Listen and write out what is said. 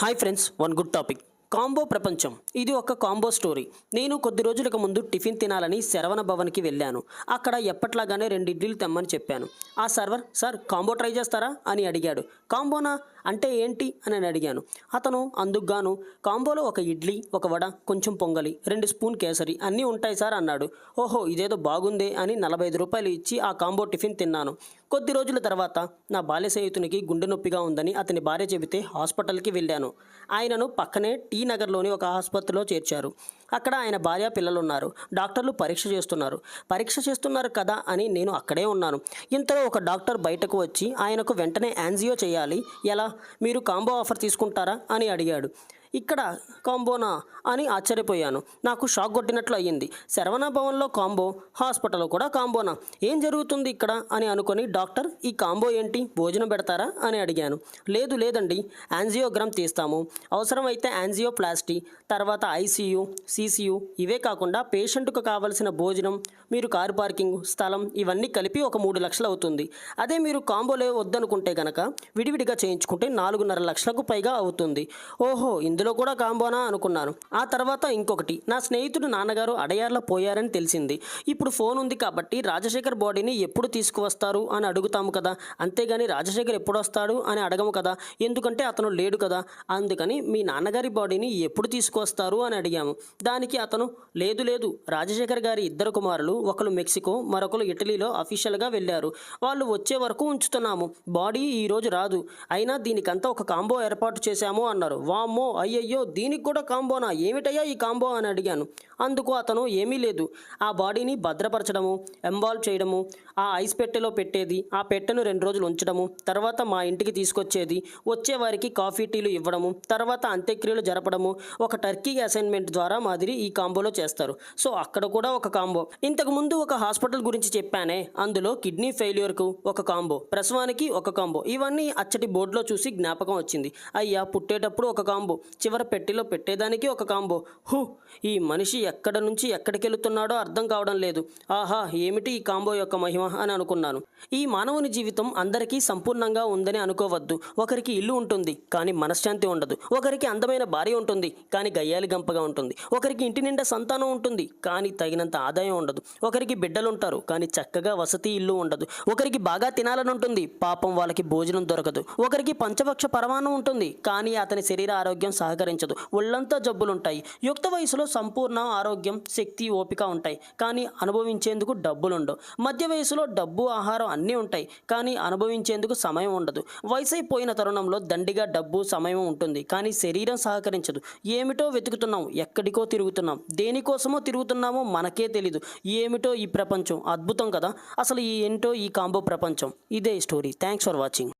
Hi friends, one good topic. Combo ప్రపంచం. ఇది ఒక కాంబో స్టోరీ. నేను కొద్ది రోజులకు ముందు టిఫిన్ తినాలని శరవణ భవన్కి వెళ్ళాను. అక్కడ ఎప్పట్లాగానే రెండు ఇడ్లీలు తెమ్మని చెప్పాను. ఆ సర్వర్ సార్ కాంబో ట్రై చేస్తారా? అని అడిగాడు. కాంబోనా? అంటే ఏంటి? అని నేను అడిగాను. అతను అందుకుగాను కాంబోలో ఒక ఇడ్లీ ఒక వడ కొంచెం పొంగలి రెండు స్పూన్ కేసరి అన్నీ ఉంటాయి సార్ అన్నాడు. ఓహో ఇదేదో బాగుందే అని నలభై ఐదు రూపాయలు ఇచ్చి ఆ కాంబో టిఫిన్ తిన్నాను. కొద్ది రోజుల తర్వాత నా బాల్య స్నేహితునికి గుండె నొప్పిగా ఉందని అతని భార్య చెబితే హాస్పిటల్కి వెళ్ళాను. ఆయనను పక్కనే టీ నగర్లోని ఒక ఆసుపత్రిలో చేర్చారు. అక్కడ ఆయన భార్య పిల్లలు ఉన్నారు డాక్టర్లు పరీక్ష చేస్తున్నారు. పరీక్ష చేస్తున్నారు కదా అని నేను అక్కడే ఉన్నాను. ఇంతలో ఒక డాక్టర్ బయటకు వచ్చి ఆయనకు వెంటనే యాంజియో చేయాలి. ఎలా? మీరు కాంబో ఆఫర్ తీసుకుంటారా? అని అడిగాడు. ఇక్కడ కాంబోనా అని ఆశ్చర్యపోయాను. నాకు షాక్ కొట్టినట్లు అయ్యింది. శరవణ భవన్లో కాంబో హాస్పిటల్లో కూడా కాంబోనా. ఏం జరుగుతుంది ఇక్కడ? అని అనుకొని డాక్టర్ ఈ కాంబో ఏంటి? భోజనం పెడతారా? అని అడిగాను. లేదు లేదండి. యాంజియోగ్రామ్ తీస్తాము. అవసరమైతే యాంజియోప్లాస్టీ తర్వాత ఐసీయూ సీసీయూ ఇవే కాకుండా పేషెంట్కు కావలసిన భోజనం మీరు కారు పార్కింగ్ స్థలం ఇవన్నీ కలిపి ఒక మూడు లక్షలు అవుతుంది. అదే మీరు కాంబోలే వద్దనుకుంటే కనుక విడివిడిగా చేయించుకుంటే నాలుగున్నర లక్షలకు పైగా అవుతుంది. ఓహో ఇందులో కూడా కాంబోనా అనుకున్నాను ఆ తర్వాత ఇంకొకటి నా స్నేహితుడు నాన్నగారు అడయార్లో పోయారని తెలిసింది. ఇప్పుడు ఫోన్ ఉంది కాబట్టి రాజశేఖర్ బాడీని ఎప్పుడు తీసుకువస్తారు అని అడుగుతాము కదా. అంతేగాని రాజశేఖర్ ఎప్పుడు వస్తాడు అని అడగము కదా. ఎందుకంటే అతను లేడు కదా. అందుకని మీ నాన్నగారి బాడీని ఎప్పుడు తీసుకువస్తారు అని అడిగాము. దానికి అతను లేదు లేదు రాజశేఖర్ గారి ఇద్దరు కుమారులు ఒకరు మెక్సికో మరొకరు ఇటలీలో అఫీషియల్గా వెళ్ళారు. వాళ్ళు వచ్చే వరకు ఉంచుతున్నాము. బాడీ ఈ రోజు రాదు. అయినా దీనికంతా ఒక కాంబో ఏర్పాటు చేశాము అన్నారు. వామ్మో అయ్యయ్యో దీనికి కూడా కాంబోనా? ఏమిటయ్యా ఈ కాంబో అని అడిగాను. అందుకు అతను ఏమీ లేదు. ఆ బాడీని భద్రపరచడము ఎంబాల్వ్ చేయడము ఆ ఐస్ పెట్టెలో పెట్టేది ఆ పెట్టెను రెండు రోజులు ఉంచడము తర్వాత మా ఇంటికి తీసుకొచ్చేది వచ్చే వారికి కాఫీ టీలు ఇవ్వడము తర్వాత అంత్యక్రియలు జరపడము ఒక టర్కీ అసైన్మెంట్ ద్వారా మాదిరి ఈ కాంబోలో చేస్తారు. సో అక్కడ కూడా ఒక కాంబో. ఇంతకు ముందు ఒక హాస్పిటల్ గురించి చెప్పానే అందులో కిడ్నీ ఫెయిల్యూర్కు ఒక కాంబో ప్రసవానికి ఒక కాంబో. ఇవన్నీ అచ్చటి బోర్డులో చూసి జ్ఞాపకం వచ్చింది. అయ్యా పుట్టేటప్పుడు ఒక కాంబో. చివర పెట్టెలో పెట్టేదానికి ఒక కాంబో. హూ ఈ మనిషి ఎక్కడ నుంచి ఎక్కడికెళ్తున్నాడో అర్థం కావడం లేదు. ఆహా ఏమిటి ఈ కాంబో యొక్క మహిమ అని అనుకున్నాను. ఈ మానవుని జీవితం అందరికీ సంపూర్ణంగా ఉందని అనుకోవద్దు. ఒకరికి ఇల్లు ఉంటుంది కానీ మనశ్శాంతి ఉండదు. ఒకరికి అందమైన భార్య ఉంటుంది కానీ గయ్యాలి గంపగా ఉంటుంది. ఒకరికి ఇంటి నిండా సంతానం ఉంటుంది కానీ తగినంత ఆదాయం ఉండదు. ఒకరికి బిడ్డలుంటారు కానీ చక్కగా వసతి ఇల్లు ఉండదు. ఒకరికి బాగా తినాలని ఉంటుంది పాపం వాళ్ళకి భోజనం దొరకదు. ఒకరికి పంచపక్ష పరమాణం ఉంటుంది కానీ అతని శరీర ఆరోగ్యం సహకరించదు. ఒళ్ళంతా జబ్బులుంటాయి. యుక్త వయసులో సంపూర్ణ ఆరోగ్యం శక్తి ఓపిక ఉంటాయి. కానీ అనుభవించేందుకు డబ్బులుండవు. మధ్య వయసులో డబ్బు ఆహారం అన్నీ ఉంటాయి. కానీ అనుభవించేందుకు సమయం ఉండదు. వయసు అయిపోయిన తరుణంలో దండిగా డబ్బు సమయం ఉంటుంది. కానీ శరీరం సహకరించదు. ఏమిటో వెతుకుతున్నాం. ఎక్కడికో తిరుగుతున్నాం. దేనికోసమో తిరుగుతున్నామో మనకే తెలీదు. ఏమిటో ఈ ప్రపంచం? అద్భుతం కదా! అసలు ఈ ఏంటో ఈ కాంబో ప్రపంచం? ఇదే స్టోరీ. Thanks for watching.